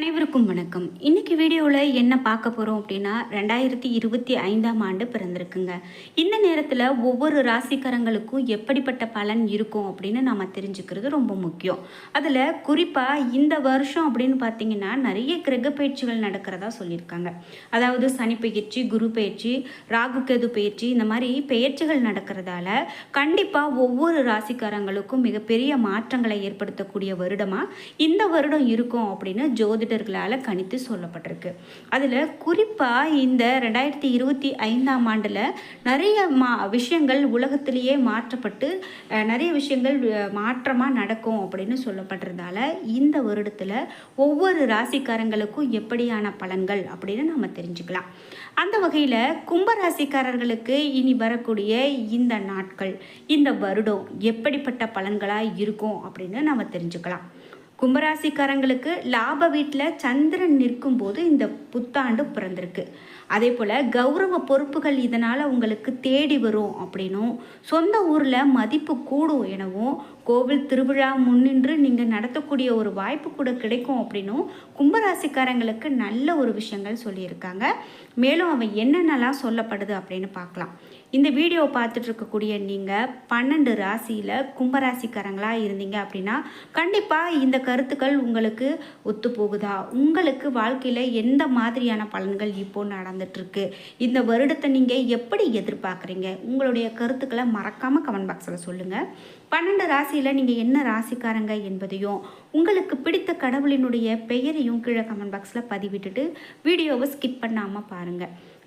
அனைவருக்கும் வணக்கம். இன்னைக்கு வீடியோவில் என்ன பார்க்க போகிறோம் அப்படின்னா ரெண்டாயிரத்தி இருபத்தி ஐந்தாம் ஆண்டு பிறந்திருக்குங்க. இந்த நேரத்தில் ஒவ்வொரு ராசிக்காரங்களுக்கும் எப்படிப்பட்ட பலன் இருக்கும் அப்படின்னு நம்ம தெரிஞ்சுக்கிறது ரொம்ப முக்கியம். அதில் குறிப்பாக இந்த வருஷம் அப்படின்னு பார்த்தீங்கன்னா நிறைய கிரக பயிற்சிகள் நடக்கிறதா சொல்லியிருக்காங்க. அதாவது சனி பயிற்சி குரு பயிற்சி ராகு கேது பயிற்சி இந்த மாதிரி பயிற்சிகள் நடக்கிறதால கண்டிப்பாக ஒவ்வொரு ராசிக்காரங்களுக்கும் மிகப்பெரிய மாற்றங்களை ஏற்படுத்தக்கூடிய வருடமாக இந்த வருடம் இருக்கும் அப்படின்னு ஜோதிட ஜோதிடர்களால் கணித்து சொல்லப்பட்டிருக்கு. அதில் குறிப்பாக இந்த ரெண்டாயிரத்தி இருபத்தி ஐந்தாம் ஆண்டில் நிறைய மா விஷயங்கள் உலகத்திலேயே மாற்றப்பட்டு நிறைய விஷயங்கள் மாற்றமாக நடக்கும் அப்படின்னு சொல்லப்பட்டிருந்தால இந்த வருடத்தில் ஒவ்வொரு ராசிக்காரங்களுக்கும் எப்படியான பலன்கள் அப்படின்னு நம்ம தெரிஞ்சுக்கலாம். அந்த வகையில் கும்பராசிக்காரர்களுக்கு இனி வரக்கூடிய இந்த நாட்கள் இந்த வருடம் எப்படிப்பட்ட பலன்களாக இருக்கும் அப்படின்னு நம்ம தெரிஞ்சுக்கலாம். கும்பராசிக்காரங்களுக்கு லாப வீட்டில் சந்திரன் நிற்கும் போது இந்த புத்தாண்டு பிறந்திருக்கு. அதே போல் கௌரவ பொறுப்புகள் இதனால் உங்களுக்கு தேடி வரும் அப்படின்னும் சொந்த ஊரில் மதிப்பு கூடும் எனவும் கோவில் திருவிழா முன்னின்று நீங்கள் நடத்தக்கூடிய ஒரு வாய்ப்பு கூட கிடைக்கும் அப்படின்னும் கும்பராசிக்காரங்களுக்கு நல்ல ஒரு விஷயங்கள் சொல்லியிருக்காங்க. மேலும் அவன் என்னென்னலாம் சொல்லப்படுது அப்படின்னு பார்க்கலாம். இந்த வீடியோ பார்த்துட்டு இருக்கக்கூடிய நீங்கள் பன்னெண்டு ராசியில் கும்பராசிக்காரங்களாக இருந்தீங்க அப்படின்னா கண்டிப்பாக இந்த கருத்துக்கள் உங்களுக்கு ஒத்து போகுதா? உங்களுக்கு வாழ்க்கையில் எந்த மாதிரியான பலன்கள் இப்போ நடந்துட்டுருக்கு இந்த வருடத்தை நீங்கள் எப்படி எதிர்பார்க்குறீங்க? உங்களுடைய கருத்துக்களை மறக்காமல் கமெண்ட் பாக்ஸில் சொல்லுங்கள் பன்னெண்டு ராசியில் நீங்கள் என்ன ராசிக்காரங்க என்பதையும் உங்களுக்கு பிடித்த கடவுளினுடைய பெயரையும் கீழே கமெண்ட் பாக்ஸில் பதிவிட்டுட்டு வீடியோவை ஸ்கிப் பண்ணாமல் பாருங்கள்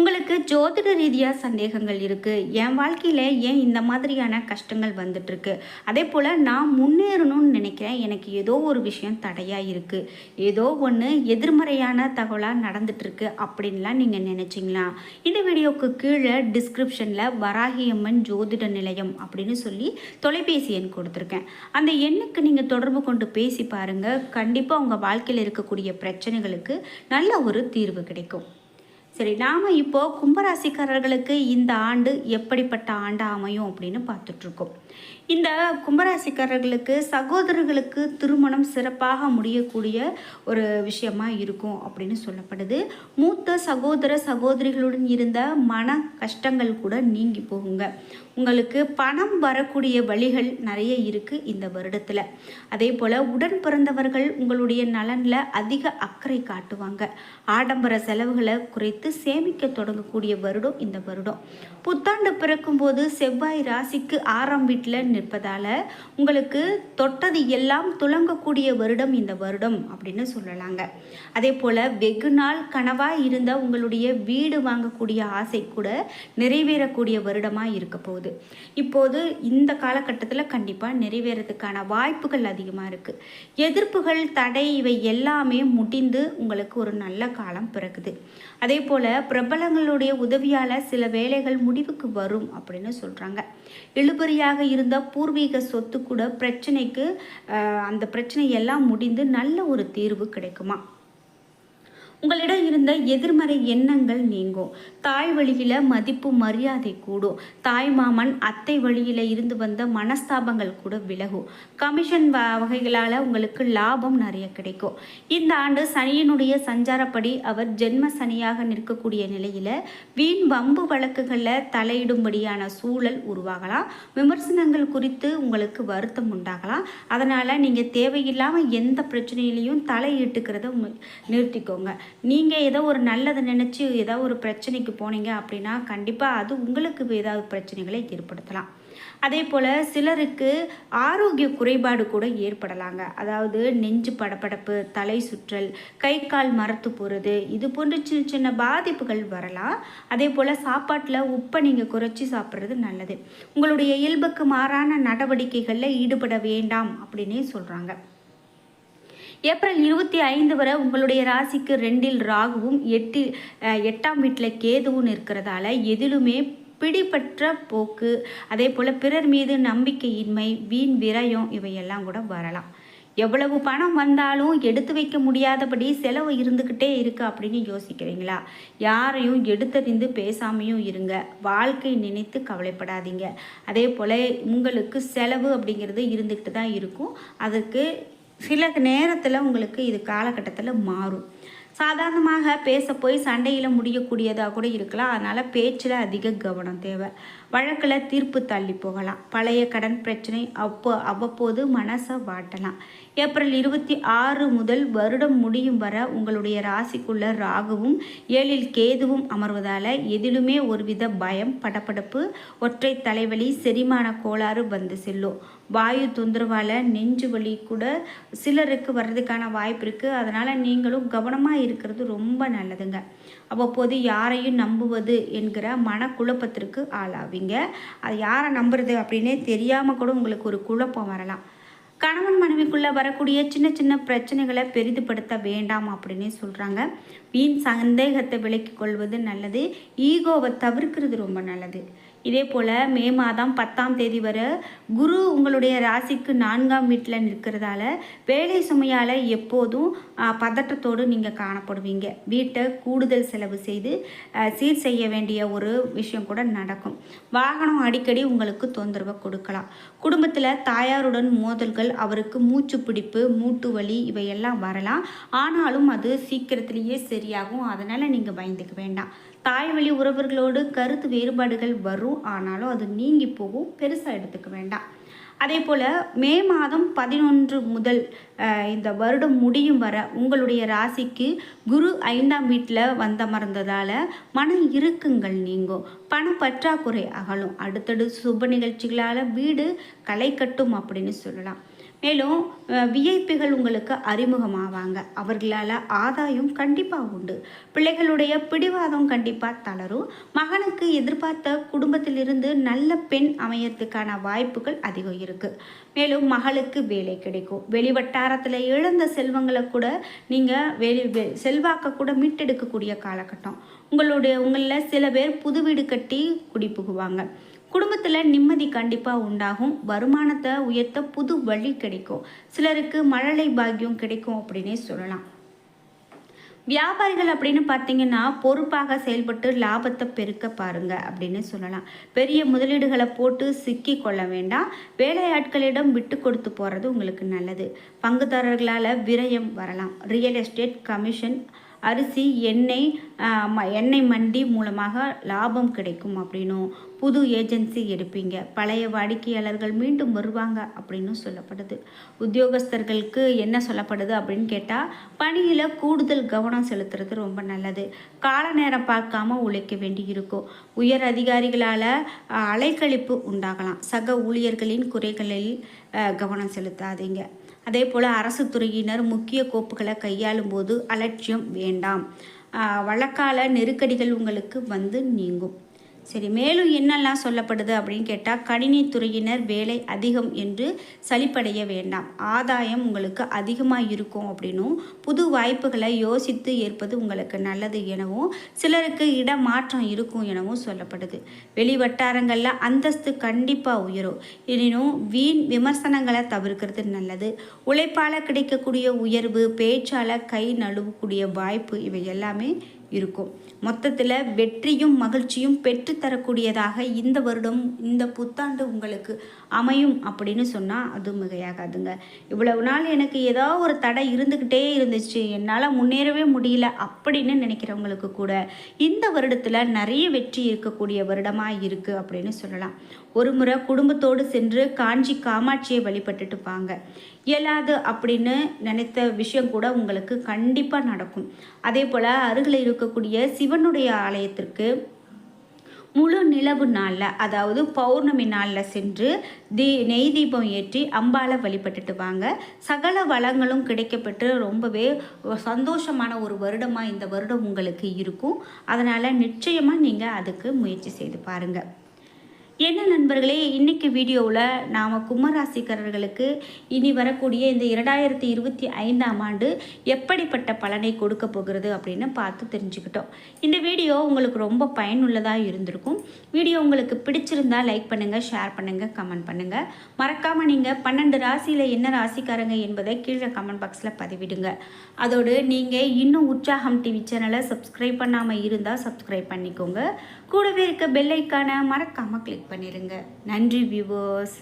உங்களுக்கு ஜோதிட ரீதியாக சந்தேகங்கள் இருக்குது என் வாழ்க்கையில் ஏன் இந்த மாதிரியான கஷ்டங்கள் வந்துட்டுருக்கு? அதே போல் நான் முன்னேறணும்னு நினைக்கிறேன். எனக்கு ஏதோ ஒரு விஷயம் தடையாக இருக்குது ஏதோ ஒன்று எதிர்மறையான தகவலாக நடந்துட்டுருக்கு அப்படின்லாம் நீங்கள் நினச்சிங்களா? இந்த வீடியோவுக்கு கீழே டிஸ்கிரிப்ஷனில் வராகியம்மன் ஜோதிட நிலையம் அப்படின்னு சொல்லி தொலைபேசி எண் கொடுத்துருக்கேன். அந்த எண்ணுக்கு நீங்கள் தொடர்பு கொண்டு பேசி பாருங்கள் கண்டிப்பாக உங்கள் வாழ்க்கையில் இருக்கக்கூடிய பிரச்சனைகளுக்கு நல்ல ஒரு தீர்வு கிடைக்கும். சரி நாம் இப்போது கும்பராசிக்காரர்களுக்கு இந்த ஆண்டு எப்படிப்பட்ட ஆண்டு அமையும் அப்படின்னு பார்த்துட்ருக்கோம் இந்த கும்பராசிக்காரர்களுக்கு சகோதரர்களுக்கு திருமணம் சிறப்பாக முடியக்கூடிய ஒரு விஷயமா இருக்கும் அப்படின்னு சொல்லப்படுது. மூத்த சகோதர சகோதரிகளுடன் இருந்த மன கஷ்டங்கள் கூட நீங்கி போகுங்க. உங்களுக்கு பணம் வரக்கூடிய வழிகள் நிறைய இருக்குது இந்த வருடத்தில். அதே போல் உடன் பிறந்தவர்கள் உங்களுடைய நலனில் அதிக அக்கறை காட்டுவாங்க. ஆடம்பர செலவுகளை குறைத்து சேமிக்க தொடங்கக்கூடிய வருடம் இந்த வருடம். புத்தாண்டு பிறக்கும்போது செவ்வாய் ராசிக்கு ஆறாம் வீட்டில் நிற்பதால் உங்களுக்கு தொட்டது எல்லாம் துலங்கக்கூடிய வருடம் இந்த வருடம் அப்படின்னு சொல்லலாங்க. அதே போல் வெகு நாள் கனவாக இருந்த உங்களுடைய வீடு வாங்கக்கூடிய ஆசை கூட நிறைவேறக்கூடிய வருடமாக இருக்க போகுது. இப்போது இந்த காலகட்டத்தில் கண்டிப்பாக நிறைவேறதுக்கான வாய்ப்புகள் அதிகமாக இருக்குது எதிர்ப்புகள் தடை இவை எல்லாமே முடிந்து உங்களுக்கு ஒரு நல்ல காலம் பிறகுது அதே போல் பிரபலங்களுடைய உதவியால் சில வேலைகள் முடிவுக்கு வரும் அப்படின்னு சொல்கிறாங்க இழுபறியாக இருந்த பூர்வீக சொத்து கூட பிரச்சனைக்கு அந்த பிரச்சனை எல்லாம் முடிந்து நல்ல ஒரு தீர்வு கிடைக்குமா? உங்களிடம் இருந்த எதிர்மறை எண்ணங்கள் நீங்கும். தாய் வழியில் மதிப்பு மரியாதை கூடும். தாய் மாமன் அத்தை வழியில் இருந்து வந்த மனஸ்தாபங்கள் கூட விலகும். கமிஷன் வ வகைகளால் உங்களுக்கு லாபம் நிறைய கிடைக்கும். இந்த ஆண்டு சனியினுடைய சஞ்சாரப்படி அவர் ஜென்ம சனியாக நிற்கக்கூடிய நிலையில் வீண் வம்பு வழக்குகளில் தலையிடும்படியான சூழல் உருவாகலாம். விமர்சனங்கள் குறித்து உங்களுக்கு வருத்தம் உண்டாகலாம். அதனால் நீங்கள் தேவையில்லாமல் எந்த பிரச்சனையிலையும் தலையிட்டுக்கிறத நிறுத்திக்கோங்க. நீங்கள் ஏதோ ஒரு நல்லதை நினச்சி ஏதோ ஒரு பிரச்சனைக்கு போனீங்க அப்படின்னா கண்டிப்பாக அது உங்களுக்கு ஏதாவது பிரச்சனைகளை ஏற்படுத்தலாம். அதே போல் சிலருக்கு ஆரோக்கிய குறைபாடு கூட ஏற்படலாங்க. அதாவது நெஞ்சு படபடப்பு தலை சுற்றல் கை கால் மரத்து போகிறது இது போன்ற சின்ன சின்ன பாதிப்புகள் வரலாம். அதே போல் சாப்பாட்டில் உப்பை நீங்கள் குறைச்சி சாப்பிட்றது நல்லது. உங்களுடைய இயல்புக்கு மாறான நடவடிக்கைகளில் ஈடுபட வேண்டாம் அப்படின்னே சொல்கிறாங்க ஏப்ரல் இருபத்தி ஐந்து வரை உங்களுடைய ராசிக்கு ரெண்டில் ராகுவும் எட்டு எட்டாம் வீட்டில் கேதுவும் இருக்கிறதால எதிலுமே பிடிபற்ற போக்கு. அதே போல் பிறர் மீது நம்பிக்கையின்மை வீண் விரயம் இவையெல்லாம் கூட வரலாம். எவ்வளவு பணம் வந்தாலும் எடுத்து வைக்க முடியாதபடி செலவு இருந்துக்கிட்டே இருக்கு அப்படின்னு யோசிக்கிறீங்களா? யாரையும் எடுத்தறிந்து பேசாமையும் இருங்க. வாழ்க்கை நினைத்து கவலைப்படாதீங்க. அதே போல் உங்களுக்கு செலவு அப்படிங்கிறது இருந்துக்கிட்டு தான் இருக்கும். அதற்கு சில நேரத்தில் உங்களுக்கு இது காலகட்டத்தில் மாறும். சாதாரணமாக பேச போய் சண்டையில் முடியக்கூடியதாக கூட இருக்கலாம். அதனால் பேச்சில் அதிக கவனம் தேவை. வழக்கில் தீர்ப்பு தள்ளி போகலாம். பழைய கடன் பிரச்சனை அப்போ அவ்வப்போது மனசை வாட்டலாம். ஏப்ரல் இருபத்தி ஆறு முதல் வருடம் முடியும் வர உங்களுடைய ராசிக்குள்ள ராகுவும் ஏழில் கேதுவும் அமர்வதால் எதிலுமே ஒருவித பயம் படப்படப்பு ஒற்றை தலைவலி செரிமான கோளாறு வந்து செல்லும். வாயு தொந்தரவால் நெஞ்சு வலி கூட சிலருக்கு வர்றதுக்கான வாய்ப்பு இருக்குது அதனால் நீங்களும் கவனமாக இருக்கிறது ரொம்ப நல்லதுங்க. அவ்வப்போது யாரையும் நம்புவது என்கிற மனக்குழப்பத்திற்கு ஆளாவீங்க. அது யாரை நம்புறது அப்படின்னே தெரியாமல் கூட உங்களுக்கு ஒரு குழப்பம் வரலாம். கணவன் மனைவிக்குள்ளே வரக்கூடிய சின்ன சின்ன பிரச்சனைகளை பெரிதுபடுத்த வேண்டாம் அப்படின்னு சொல்கிறாங்க வீண் சந்தேகத்தை விலக்கிக் கொள்வது நல்லது. ஈகோவை தவிர்க்கிறது ரொம்ப நல்லது. இதே போல் மே மாதம் பத்தாம் தேதி வரை குரு உங்களுடைய ராசிக்கு நான்காம் வீட்டில் நிற்கிறதால வேலை சுமையால் எப்போதும் பதட்டத்தோடு நீங்கள் காணப்படுவீங்க. வீட்டை கூடுதல் செலவு செய்து சீர் செய்ய வேண்டிய ஒரு விஷயம் கூட நடக்கும். வாகனம் அடிக்கடி உங்களுக்கு தொந்தரவை கொடுக்கலாம். குடும்பத்தில் தாயாருடன் மோதல்கள் அவருக்கு மூச்சு பிடிப்பு மூட்டு வலி இவையெல்லாம் வரலாம். ஆனாலும் அது சீக்கிரத்திலேயே சரியாகும். அதனால் நீங்கள் பயந்துக்க வேண்டாம். தாய் வழி உறவர்களோடு கருத்து வேறுபாடுகள் வரும். ஆனாலும் அது நீங்கி போகும். பெருசாக எடுத்துக்க வேண்டாம். அதே போல் மே மாதம் பதினொன்று முதல் இந்த வருடம் முடியும் வர உங்களுடைய ராசிக்கு குரு ஐந்தாம் வீட்டில் வந்தமர்ந்ததால் மன இறுக்கங்கள் நீங்கும். பண பற்றாக்குறை அகலும். அடுத்தடு சுப நிகழ்ச்சிகளால் வீடு களை கட்டும் அப்படின்னு சொல்லலாம். மேலும் விஐபிகள் உங்களுக்கு அறிமுகமாவாங்க. அவர்களால் ஆதாயம் கண்டிப்பாக உண்டு. பிள்ளைகளுடைய பிடிவாதம் கண்டிப்பாக தளரும். மகனுக்கு எதிர்பார்த்த குடும்பத்திலிருந்து நல்ல பெண் அமையறதுக்கான வாய்ப்புகள் அதிகம் இருக்குது மேலும் மகளுக்கு வேலை கிடைக்கும். வெளிவட்டாரத்தில் இழந்த செல்வங்களை கூட நீங்கள் வெளி செல்வாக்க கூட மீட்டெடுக்கக்கூடிய காலகட்டம். உங்களுடைய உங்களில் சில பேர் புது வீடு கட்டி குடி புகுவாங்க. குடும்பத்தில் நிம்மதி கண்டிப்பாக உண்டாகும். வருமானத்தை உயர்த்த புது வழி கிடைக்கும். சிலருக்கு மழலை பாக்கியம் கிடைக்கும் அப்படின்னே சொல்லலாம். வியாபாரிகள் அப்படின்னு பார்த்தீங்கன்னா பொறுப்பாக செயல்பட்டு லாபத்தை பெருக்க பாருங்க அப்படின்னு சொல்லலாம். பெரிய முதலீடுகளை போட்டு சிக்கி கொள்ள வேண்டாம். வேலையாட்களிடம் விட்டு கொடுத்து போகிறது உங்களுக்கு நல்லது. பங்குதாரர்களால் விரயம் வரலாம். ரியல் எஸ்டேட் கமிஷன் அரிசி எண்ணெய் எண்ணெய் மண்டி மூலமாக லாபம் கிடைக்கும் அப்படின்னும் புது ஏஜென்சி எடுப்பீங்க. பழைய வாடிக்கையாளர்கள் மீண்டும் வருவாங்க அப்படின்னு சொல்லப்படுது. உத்தியோகஸ்தர்களுக்கு என்ன சொல்லப்படுது அப்படின்னு கேட்டால் பணியில் கூடுதல் கவனம் செலுத்துறது ரொம்ப நல்லது. கால நேரம் பார்க்காம உழைக்க வேண்டி இருக்கும் உயர் அதிகாரிகளால் அலைக்கழிப்பு உண்டாகலாம். சக ஊழியர்களின் குறைகளில் கவனம் செலுத்தாதீங்க. அதே போல் அரசு துறையினர் முக்கிய கோப்புகளை கையாளும் போது அலட்சியம் வேண்டாம். வழக்கால நெருக்கடிகள் உங்களுக்கு வந்து நீங்கும். சரி மேலும் என்னெல்லாம் சொல்லப்படுது அப்படின்னு கேட்டால் கணினித்துறையினர் வேலை அதிகம் என்று சளிப்படைய வேண்டாம். ஆதாயம் உங்களுக்கு அதிகமாக இருக்கும் அப்படின்னும் புது வாய்ப்புகளை யோசித்து ஏற்பது உங்களுக்கு நல்லது எனவும் சிலருக்கு இடமாற்றம் இருக்கும் எனவும் சொல்லப்படுது. வெளி வட்டாரங்களில் அந்தஸ்து கண்டிப்பாக உயரும். எனினும் வீண் விமர்சனங்களை தவிர்க்கிறது நல்லது. உழைப்பால் கிடைக்கக்கூடிய உயர்வு பேச்சால் கை நழுவக்கூடிய வாய்ப்பு இவை எல்லாமே இருக்கும். மொத்தத்தில் வெற்றியும் மகிழ்ச்சியும் பெற்றுத்தரக்கூடியதாக இந்த வருடம் இந்த புத்தாண்டு உங்களுக்கு அமையும் அப்படின்னு சொன்னால் அது மிகையாகாதுங்க. இவ்வளவு நாள் எனக்கு ஏதோ ஒரு தடை இருந்துக்கிட்டே இருந்துச்சு. என்னால் முன்னேறவே முடியல அப்படின்னு நினைக்கிறவங்களுக்கு கூட இந்த வருடத்தில் நிறைய வெற்றி இருக்கக்கூடிய வருடமாக இருக்குது அப்படின்னு சொல்லலாம். ஒரு முறை குடும்பத்தோடு சென்று காஞ்சி காமாட்சியை வழிபட்டுட்டு வாங்க. இயலாது அப்படின்னு நினைத்த விஷயம் கூட உங்களுக்கு கண்டிப்பாக நடக்கும். அதே போல் அருகில் இருக்கக்கூடிய சிவனுடைய ஆலயத்திற்கு முழு நிலவு நாளில் அதாவது பௌர்ணமி நாளில் சென்று தீ நெய் தீபம் ஏற்றி அம்பாலை வழிபட்டுட்டு வாங்க. சகல வளங்களும் கிடைக்கப்பட்டு ரொம்பவே சந்தோஷமான ஒரு வருடமாக இந்த வருடம் உங்களுக்கு இருக்கும். அதனால் நிச்சயமாக நீங்கள் அதுக்கு முயற்சி செய்து பாருங்கள் என்ன நண்பர்களே இன்னைக்கு வீடியோவில் நாம் கும்பராசிக்காரர்களுக்கு இனி வரக்கூடிய இந்த இரண்டாயிரத்தி இருபத்தி ஐந்தாம் ஆண்டு எப்படிப்பட்ட பலனை கொடுக்க போகிறது அப்படின்னு பார்த்து தெரிஞ்சுக்கிட்டோம். இந்த வீடியோ உங்களுக்கு ரொம்ப பயனுள்ளதாக இருந்திருக்கும். வீடியோ உங்களுக்கு பிடிச்சிருந்தா லைக் பண்ணுங்கள் ஷேர் பண்ணுங்கள் கமெண்ட் பண்ணுங்கள் மறக்காமல் நீங்கள் பன்னெண்டு ராசியில் என்ன ராசிக்காரங்க என்பதை கீழே கமெண்ட் பாக்ஸில் பதிவிடுங்க. அதோடு நீங்கள் இன்னும் உற்சாகம் டிவி சேனலை சப்ஸ்கிரைப் பண்ணாமல் இருந்தால் சப்ஸ்கிரைப் பண்ணிக்கோங்க. கூடவே இருக்க பெல்லைக்கான மறக்காமல் கிளிக் பண்ணிடுங்க நன்றி வியூவர்ஸ்